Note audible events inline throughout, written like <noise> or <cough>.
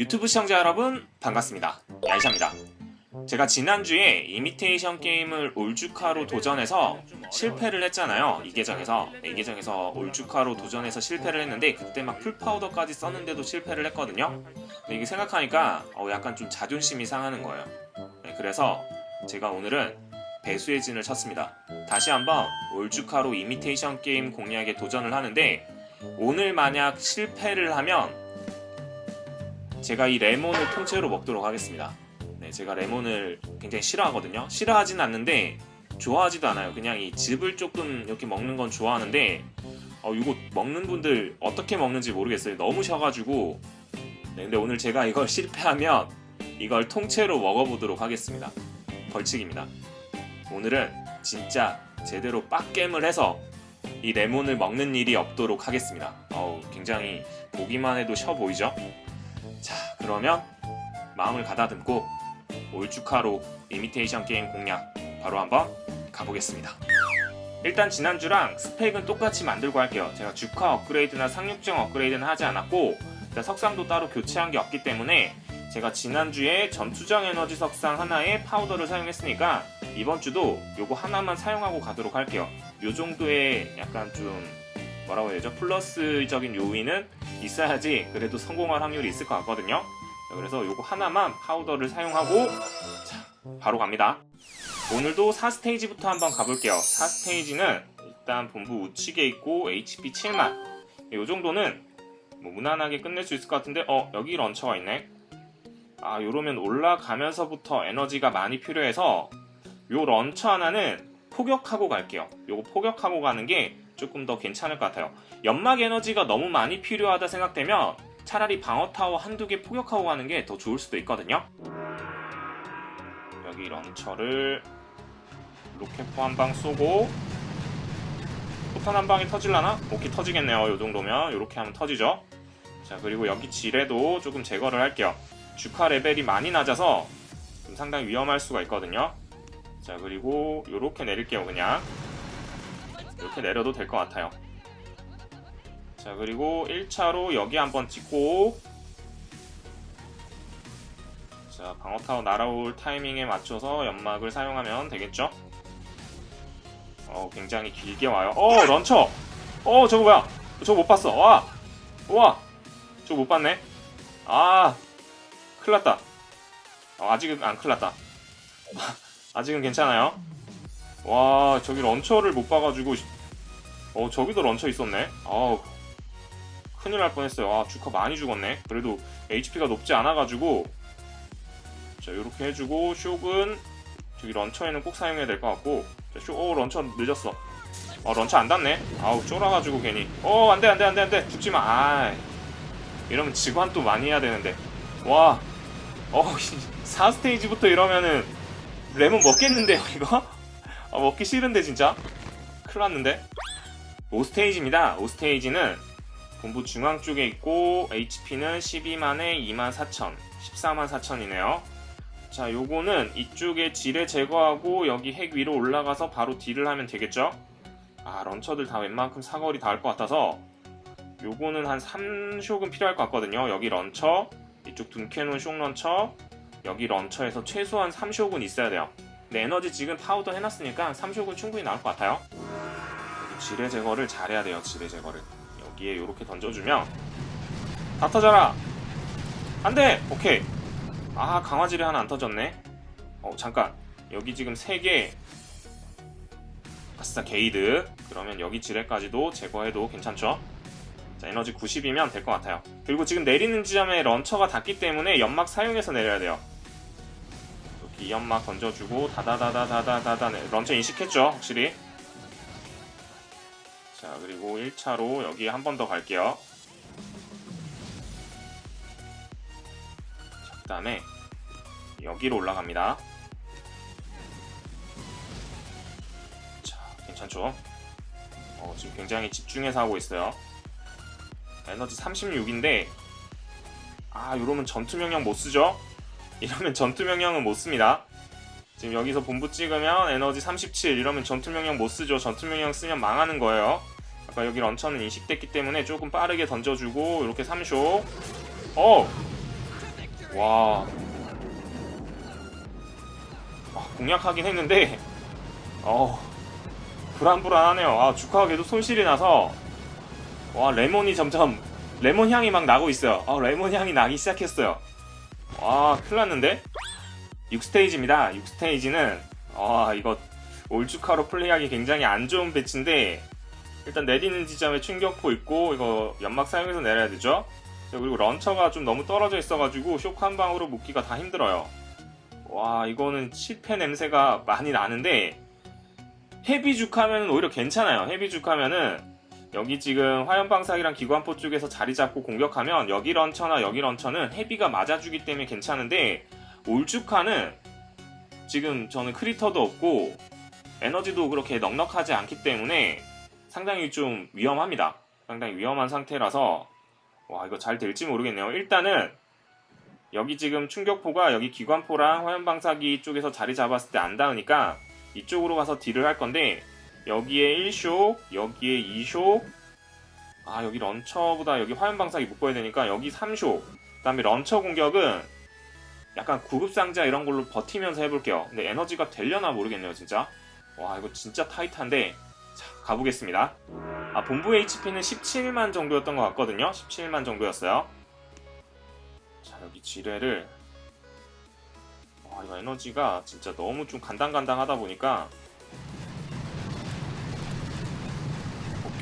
유튜브 시청자 여러분 반갑습니다. 야이샤입니다. 제가 지난주에 이미테이션 게임을 올주카로 도전해서 실패를 했잖아요. 이 계정에서 네, 이 계정에서 올주카로 도전해서 실패를 했는데 그때 막 풀파우더까지 썼는데도 실패를 했거든요. 근데 이게 생각하니까 어, 약간 좀 자존심이 상하는 거예요. 네, 그래서 제가 오늘은 배수의 진을 쳤습니다. 다시 한번 올주카로 이미테이션 게임 공략에 도전을 하는데 오늘 만약 실패를 하면 제가 이 레몬을 통째로 먹도록 하겠습니다. 네, 제가 레몬을 굉장히 싫어하거든요. 싫어하진 않는데 좋아하지도 않아요. 그냥 이 즙을 조금 이렇게 먹는 건 좋아하는데 어, 이거 먹는 분들 어떻게 먹는지 모르겠어요. 너무 셔가지고 네, 근데 오늘 제가 이걸 <laughs> 실패하면 이걸 통째로 먹어보도록 하겠습니다. 벌칙입니다. 오늘은 진짜 제대로 빡겜을 해서 이 레몬을 먹는 일이 없도록 하겠습니다. 어우, 굉장히 보기만 해도 셔 보이죠? 자, 그러면 마음을 가다듬고 올주카로 이미테이션 게임 공략 바로 한번 가보겠습니다. 일단 지난주랑 스펙은 똑같이 만들고 할게요. 제가 주카 업그레이드나 상륙증 업그레이드는 하지 않았고 석상도 따로 교체한 게 없기 때문에 제가 지난주에 전투장 에너지 석상 하나에 파우더를 사용했으니까 이번 주도 요거 하나만 사용하고 가도록 할게요. 요 정도의 약간 좀 뭐라고 해야 되죠? 플러스적인 요인은 있어야지 그래도 성공할 확률이 있을 것 같거든요. 자, 그래서 요거 하나만 파우더를 사용하고 자, 바로 갑니다. 오늘도 4스테이지부터 한번 가볼게요. 4스테이지는 일단 본부 우측에 있고 HP 7만 요 정도는 뭐 무난하게 끝낼 수 있을 것 같은데 어 여기 런처가 있네. 아 요러면 올라가면서부터 에너지가 많이 필요해서 요 런처 하나는 포격하고 갈게요. 요거 포격하고 가는 게 조금 더 괜찮을 것 같아요. 연막 에너지가 너무 많이 필요하다 생각되면 차라리 방어 타워 한두 개 포격하고 가는 게 더 좋을 수도 있거든요. 여기 런처를 로켓포 한 방 쏘고 포탄 한 방에 터질라나? 오케이 터지겠네요. 요 정도면 이렇게 하면 터지죠. 자 그리고 여기 지뢰도 조금 제거를 할게요. 주카 레벨이 많이 낮아서 좀 상당히 위험할 수가 있거든요. 자 그리고 이렇게 내릴게요 그냥 이렇게 내려도 될 것 같아요. 자 그리고 1차로 여기 한번 찍고 자 방어타워 날아올 타이밍에 맞춰서 연막을 사용하면 되겠죠? 어 굉장히 길게 와요. 어 런처. 어 저거 뭐야? 저거 못 봤어. 와. 우와. 저거 못 봤네. 아 큰일났다. 어, 아직은 안 큰일났다. <laughs> 아직은 괜찮아요. 와 저기 런처를 못 봐가지고 어 저기도 런처 있었네. 아우 큰일 날 뻔했어요. 아 주카 많이 죽었네. 그래도 HP가 높지 않아가지고 자 이렇게 해주고 쇼군 저기 런처에는 꼭 사용해야 될 것 같고 자, 쇼, 오 런처 늦었어. 어 런처 안 닿네. 아우 쫄아가지고 괜히. 어 안돼 안돼 안돼 안돼 죽지 마. 아 이러면 직관 또 많이 해야 되는데. 와. 어 <laughs> 4스테이지부터 이러면은 레몬 먹겠는데요 이거? 아, 먹기 싫은데 진짜? 큰일 났는데? 5스테이지입니다. 5스테이지는 본부 중앙 쪽에 있고 HP는 12만에 2만 4천 14만 4천이네요. 자 요거는 이쪽에 지뢰 제거하고 여기 핵 위로 올라가서 바로 딜을 하면 되겠죠? 아 런처들 다 웬만큼 사거리 닿을 것 같아서 요거는 한 3쇼근 필요할 것 같거든요. 여기 런처 이쪽 둔캐논 숑 런처 여기 런처에서 최소한 3쇼근 있어야 돼요 근데 에너지 지금 파우더 해놨으니까 3쇼근 충분히 나올 것 같아요. 지뢰 제거를 잘해야 돼요 지뢰 제거를. 여기에 이렇게 던져주면 다 터져라! 안돼! 오케이. 아 강화지뢰 하나 안 터졌네. 어 잠깐. 여기 지금 3개. 아싸 게이드. 그러면 여기 지뢰까지도 제거해도 괜찮죠? 자 에너지 90이면 될 것 같아요. 그리고 지금 내리는 지점에 런처가 닿기 때문에 연막 사용해서 내려야 돼요 이 연막 던져주고 다다다다다다다 네, 런처 인식했죠 확실히? 자 그리고 1차로 여기 한 번 더 갈게요. 자, 그 다음에 여기로 올라갑니다. 자 괜찮죠? 어, 지금 굉장히 집중해서 하고 있어요. 에너지 36인데 아 이러면 전투 명령 못 쓰죠 이러면 전투 명령은 못 씁니다 지금 여기서 본부 찍으면 에너지 37 이러면 전투 명령 못 쓰죠 전투 명령 쓰면 망하는 거예요 아까 여기 런처는 인식됐기 때문에 조금 빠르게 던져주고 이렇게 3쇼 어 와. 아, 공략하긴 했는데, 어, 불안불안하네요. 아, 주카하게도 손실이 나서, 와, 레몬이 점점, 레몬 향이 막 나고 있어요. 아, 레몬 향이 나기 시작했어요. 와, 큰일 났는데? 6스테이지입니다. 6스테이지는, 아, 이거, 올주카로 플레이하기 굉장히 안 좋은 배치인데, 일단 내리는 지점에 충격포 있고, 이거 연막 사용해서 내려야 되죠? 자, 그리고 런처가 좀 너무 떨어져 있어가지고 쇼크 한 방으로 묶기가 다 힘들어요. 와 이거는 실패 냄새가 많이 나는데 헤비죽 하면 오히려 괜찮아요. 헤비죽 하면은 여기 지금 화염방사기랑 기관포 쪽에서 자리 잡고 공격하면 여기 런처나 여기 런처는 헤비가 맞아주기 때문에 괜찮은데 올주카는 지금 저는 크리터도 없고 에너지도 그렇게 넉넉하지 않기 때문에 상당히 좀 위험합니다. 상당히 위험한 상태라서 와 이거 잘 될지 모르겠네요. 일단은 여기 지금 충격포가 여기 기관포랑 화염방사기 쪽에서 자리 잡았을 때 안 닿으니까 이쪽으로 가서 딜을 할 건데 여기에 1쇼, 여기에 2쇼. 아 여기 런처보다 여기 화염 방사기 묶어야 되니까 여기 3쇼. 그 다음에 런처 공격은 약간 구급상자 이런 걸로 버티면서 해볼게요. 근데 에너지가 되려나 모르겠네요 진짜. 와 이거 진짜 타이트한데. 자 가보겠습니다. 아 본부 HP는 17만 정도였던 것 같거든요. 17만 정도였어요. 자 여기 지뢰를. 와 이거 에너지가 진짜 너무 좀 간당간당하다 보니까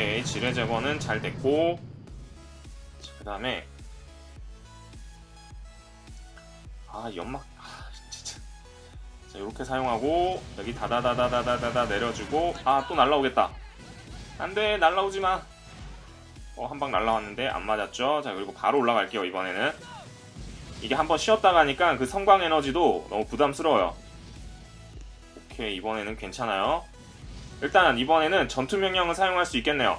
오케이 지뢰 제거는 잘 됐고 그 다음에 아 연막 아 진짜. 자 이렇게 사용하고 여기 다다다다다다다 내려주고 아 또 날라오겠다. 안돼 날라오지마. 어 한 방 날라왔는데 안 맞았죠? 자 그리고 바로 올라갈게요 이번에는. 이게 한번 쉬었다 가니까 그 성광 에너지도 너무 부담스러워요. 오케이 이번에는 괜찮아요. 일단 이번에는 전투 명령을 사용할 수 있겠네요.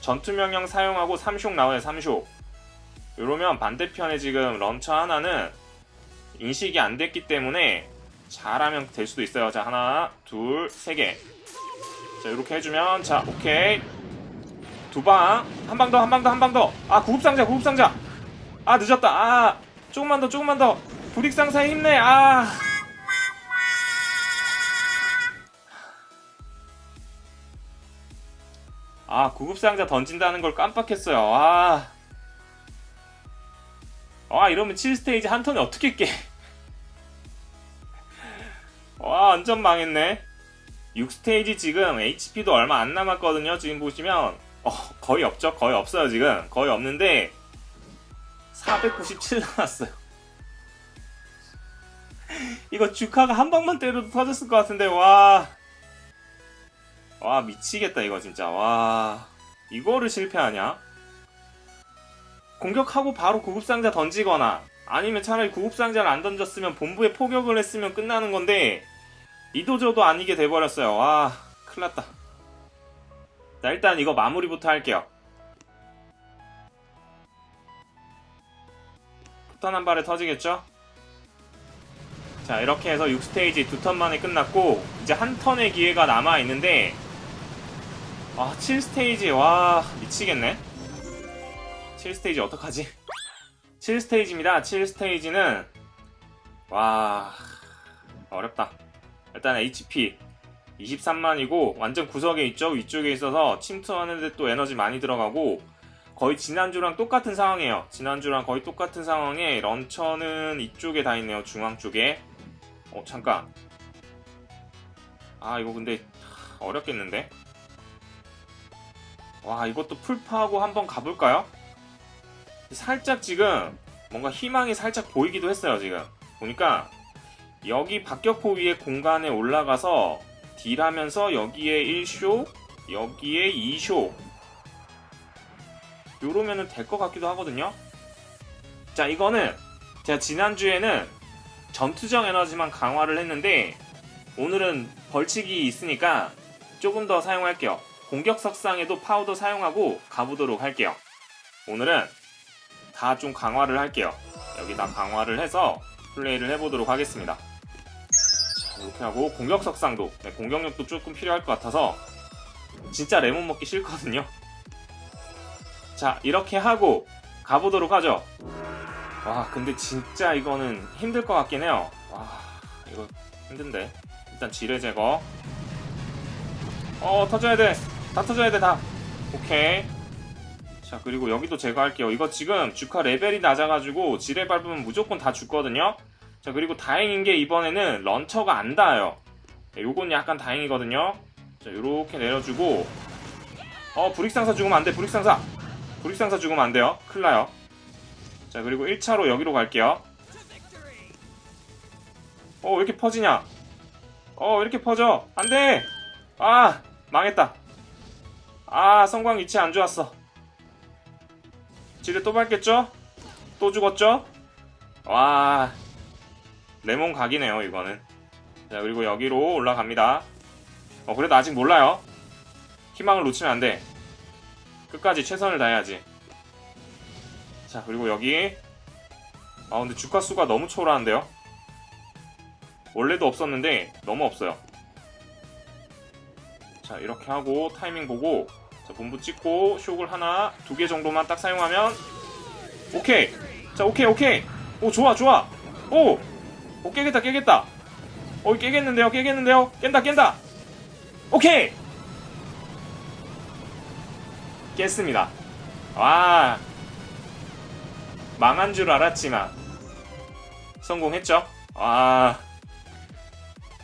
전투 명령 사용하고 3쇼 나와요 3쇼. 이러면 반대편에 지금 런처 하나는 인식이 안 됐기 때문에 잘하면 될 수도 있어요. 자 하나 둘 세 개. 자 이렇게 해주면 자 오케이 두 방 한 방 더 한 방 더 한 방 더. 아 구급상자 구급상자. 아 늦었다. 아 조금만 더 조금만 더 불익상사에 힘내 아 아, 구급상자 던진다는 걸 깜빡했어요. 아. 아, 이러면 7스테이지 한 턴에 어떻게 깨? <laughs> 와, 완전 망했네. 6스테이지 지금 HP도 얼마 안 남았거든요. 지금 보시면. 어, 거의 없죠? 거의 없어요, 지금. 거의 없는데. 497 나왔어요. <laughs> 이거 주카가 한 방만 때려도 터졌을 것 같은데 와. 와 미치겠다 이거 진짜 와. 이거를 실패하냐? 공격하고 바로 구급상자 던지거나 아니면 차라리 구급상자를 안 던졌으면 본부에 포격을 했으면 끝나는 건데 이도저도 아니게 돼버렸어요. 와 큰일났다. 자 일단 이거 마무리부터 할게요. 폭탄 한 발에 터지겠죠? 자 이렇게 해서 6스테이지 두 턴 만에 끝났고 이제 한 턴의 기회가 남아 있는데 아 7스테이지 와 미치겠네 7스테이지 어떡하지 7스테이지입니다 7스테이지는 와 어렵다 일단 HP 23만이고 완전 구석에 있죠 위쪽에 있어서 침투하는데 또 에너지 많이 들어가고 거의 지난주랑 똑같은 상황이에요. 지난주랑 거의 똑같은 상황에 런처는 이쪽에 다 있네요. 중앙 쪽에. 어, 잠깐. 아, 이거 근데 어렵겠는데? 와, 이것도 풀파하고 한번 가볼까요? 살짝 지금 뭔가 희망이 살짝 보이기도 했어요, 지금. 보니까 여기 박격포 위에 공간에 올라가서 딜하면서 여기에 1쇼, 여기에 2쇼, 요러면은 될 것 같기도 하거든요. 자, 이거는 제가 지난주에는 전투적 에너지만 강화를 했는데 오늘은 벌칙이 있으니까 조금 더 사용할게요. 공격 석상에도 파우더 사용하고 가보도록 할게요. 오늘은 다 좀 강화를 할게요. 여기 다 강화를 해서 플레이를 해보도록 하겠습니다. 자, 이렇게 하고 공격 석상도 네, 공격력도 조금 필요할 것 같아서 진짜 레몬 먹기 싫거든요. 자 이렇게 하고 가보도록 하죠 와 근데 진짜 이거는 힘들 것 같긴 해요 와 이거 힘든데 일단 지뢰 제거 어 터져야 돼 다 터져야 돼 다. 오케이. 자 그리고 여기도 제거할게요. 이거 지금 주카 레벨이 낮아가지고 지뢰 밟으면 무조건 다 죽거든요. 자 그리고 다행인 게 이번에는 런처가 안 닿아요. 네, 요건 약간 다행이거든요. 자 요렇게 내려주고. 어 불익상사 죽으면 안 돼 불익상사. 불익상사 죽으면 안 돼요. 큰일 나요. 자 그리고 1차로 여기로 갈게요. 어 왜 이렇게 퍼지냐? 어 왜 이렇게 퍼져? 안 돼! 아 망했다 아 성광 위치 안 좋았어. 지뢰 또 밟겠죠? 또 죽었죠? 와 레몬 각이네요 이거는. 자 그리고 여기로 올라갑니다. 어 그래도 아직 몰라요. 희망을 놓치면 안돼. 끝까지 최선을 다해야지. 자 그리고 여기. 아 근데 주가 수가 너무 초라한데요? 원래도 없었는데 너무 없어요 자 이렇게 하고 타이밍 보고 자 본부 찍고 쇽을 하나 두 개 정도만 딱 사용하면 오케이. 자 오케이 오케이. 오 좋아 좋아. 오! 오 깨겠다 깨겠다. 어 깨겠는데요 깨겠는데요. 깬다 깬다. 오케이. 깼습니다. 와 망한 줄 알았지만 성공했죠? 와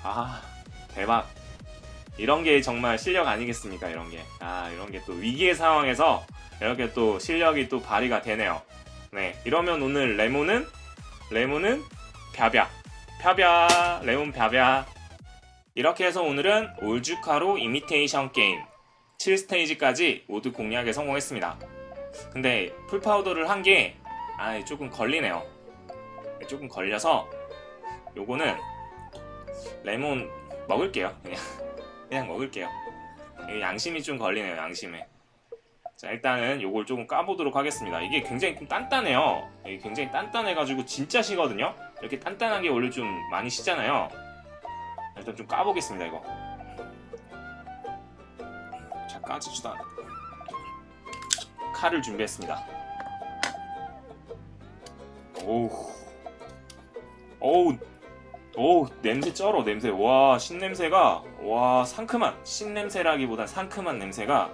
아, 대박. 이런 게 정말 실력 아니겠습니까? 이런 게. 아, 이런 게 또 위기의 상황에서 이렇게 또 실력이 또 발휘가 되네요. 네. 이러면 오늘 레몬은, 레몬은 펴벼. 펴벼. 레몬 펴벼. 이렇게 해서 오늘은 올주카로 이미테이션 게임 7스테이지까지 모두 공략에 성공했습니다. 근데 풀파우더를 한 게, 아, 조금 걸리네요. 조금 걸려서, 요거는 레몬 먹을게요. 그냥 그냥 먹을게요. 양심이 좀 걸리네요. 양심에. 자 일단은 요걸 조금 까보도록 하겠습니다. 이게 굉장히 좀 단단해요. 이게 굉장히 단단해가지고 진짜 시거든요. 이렇게 단단한 게 원래 좀 많이 시잖아요. 일단 좀 까보겠습니다 이거. 자 까지지도 않. 칼을 준비했습니다. 오우. 오우 오 냄새 쩔어 냄새 와 신냄새가 와 상큼한 신냄새라기보단 상큼한 냄새가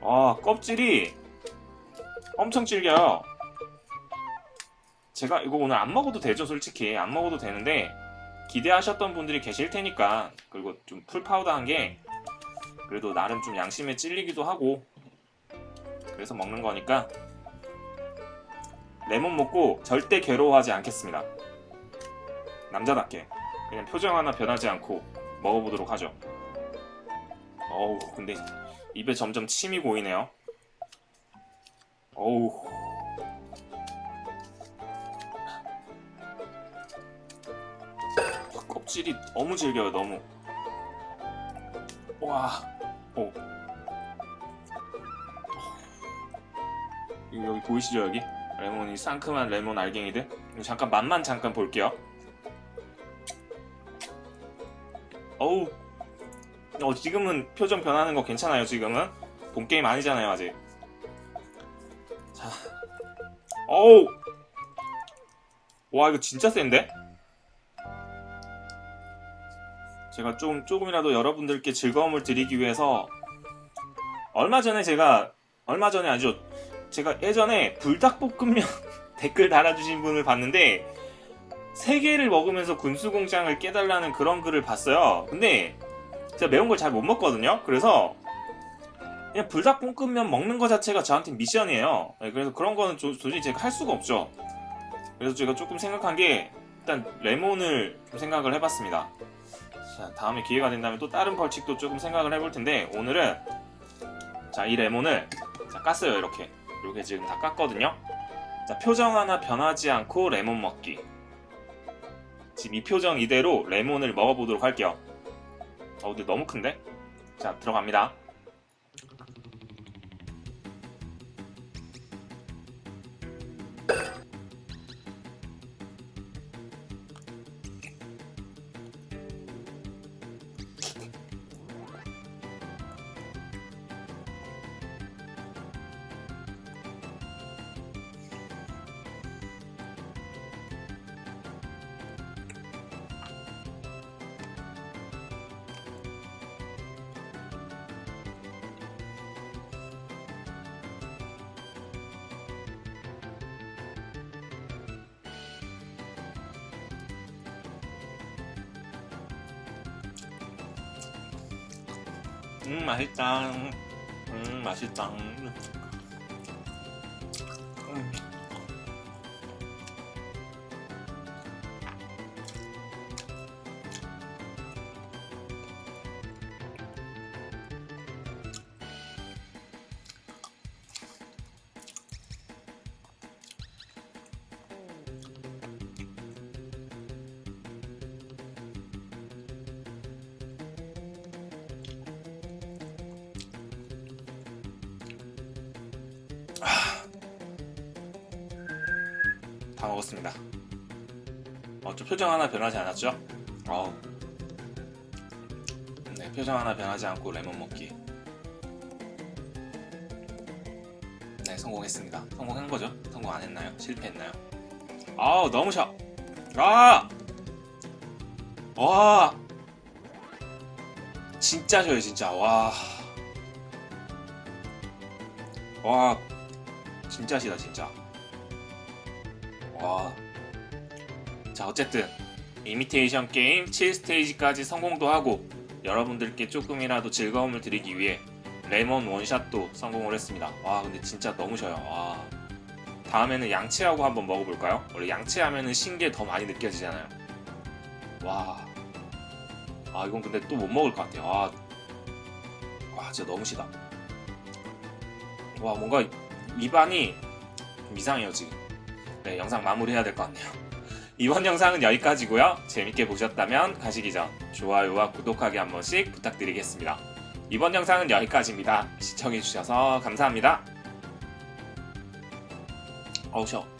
와 껍질이 엄청 질겨요. 제가 이거 오늘 안 먹어도 되죠 솔직히. 안 먹어도 되는데 기대하셨던 분들이 계실 테니까 그리고 좀 풀파우더 한 게 그래도 나름 좀 양심에 찔리기도 하고 그래서 먹는 거니까 레몬 먹고 절대 괴로워하지 않겠습니다. 남자답게. 그냥 표정 하나 변하지 않고 먹어보도록 하죠. 어우 근데 입에 점점 침이 고이네요. 어우 껍질이 너무 질겨요 너무. 와, 오. 이거 여기 보이시죠 여기? 레몬이 상큼한 레몬 알갱이들. 잠깐 맛만 잠깐 볼게요. 어우. 어 지금은 표정 변하는 거 괜찮아요 지금은? 본 게임 아니잖아요 아직. 자. 어우. 와 이거 진짜 센데? 제가 좀 조금이라도 여러분들께 즐거움을 드리기 위해서 얼마 전에 제가 얼마 전에 아주 제가 예전에 불닭볶음면 <laughs> 댓글 달아주신 분을 봤는데 세 개를 먹으면서 군수공장을 깨달라는 그런 글을 봤어요. 근데 제가 매운 걸 잘 못 먹거든요. 그래서 그냥 불닭볶음면 먹는 거 자체가 저한테 미션이에요. 네, 그래서 그런 거는 도, 도저히 제가 할 수가 없죠. 그래서 제가 조금 생각한 게 일단 레몬을 좀 생각을 해봤습니다. 자, 다음에 기회가 된다면 또 다른 벌칙도 조금 생각을 해볼 텐데 오늘은 자, 이 레몬을 자, 깠어요. 이렇게. 이렇게 지금 다 깠거든요. 자, 표정 하나 변하지 않고 레몬 먹기. 지금 이 표정 이대로 레몬을 먹어보도록 할게요. 어, 근데 너무 큰데? 자, 들어갑니다. 음 맛있다. 음 맛있다. 다 먹었습니다. 어, 저 표정 하나 변하지 않았죠? 어우. 네, 표정 하나 변하지 않고 레몬 먹기. 네, 성공했습니다. 성공한 거죠? 성공 안 했나요? 실패했나요? 아우, 너무 셔. 아! 와! 진짜 셔요, 진짜. 와. 와. 진짜 시다, 진짜. 와. 자, 어쨌든 이미테이션 게임 7스테이지까지 성공도 하고 여러분들께 조금이라도 즐거움을 드리기 위해 레몬 원샷도 성공을 했습니다. 와, 근데 진짜 너무 셔요. 와. 다음에는 양치하고 한번 먹어볼까요? 원래 양치하면은 신게 더 많이 느껴지잖아요. 와. 아, 이건 근데 또 못 먹을 것 같아요. 아. 와, 진짜 너무 시다. 와, 뭔가 입안이 좀 이상해요, 지금. 네, 영상 마무리해야 될 것 같네요. 이번 영상은 여기까지고요. 재밌게 보셨다면 가시기 전 좋아요와 구독하기 한 번씩 부탁드리겠습니다. 이번 영상은 여기까지입니다. 시청해주셔서 감사합니다. 어우, 쉬어.